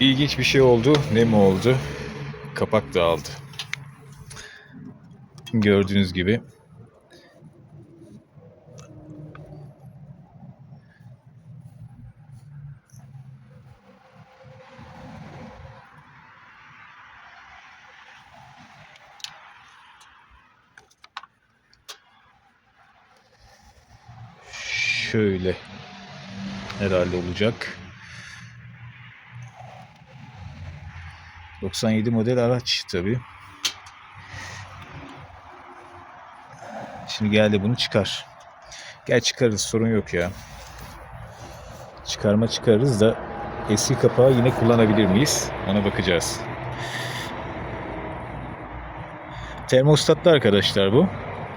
ilginç bir şey oldu. Ne mi oldu? Kapak dağıldı. Gördüğünüz gibi. Şöyle herhalde olacak. 97 model araç tabi. Şimdi geldi bunu çıkar. Gel çıkarız sorun yok ya. Çıkarma çıkarız da eski kapağı yine kullanabilir miyiz? Ona bakacağız. Termostatlı arkadaşlar bu.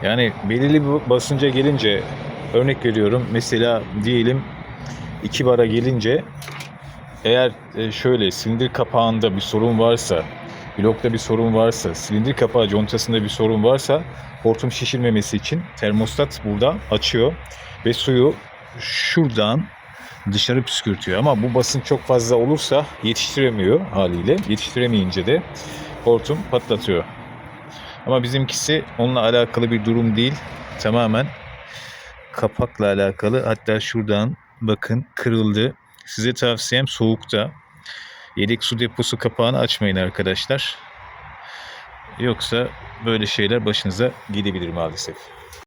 Yani belirli bir basınca gelince örnek veriyorum mesela diyelim 2 bara gelince eğer e, şöyle silindir kapağında bir sorun varsa, blokta bir sorun varsa, silindir kapağı contasında bir sorun varsa hortum şişirmemesi için termostat burada açıyor ve suyu şuradan dışarı püskürtüyor. Ama bu basınç çok fazla olursa yetiştiremiyor haliyle. Yetiştiremeyince de hortum patlatıyor. Ama bizimkisi onunla alakalı bir durum değil. Tamamen kapakla alakalı. Hatta şuradan bakın kırıldı. Size tavsiyem soğukta yedek su deposu kapağını açmayın arkadaşlar. Yoksa böyle şeyler başınıza gelebilir maalesef.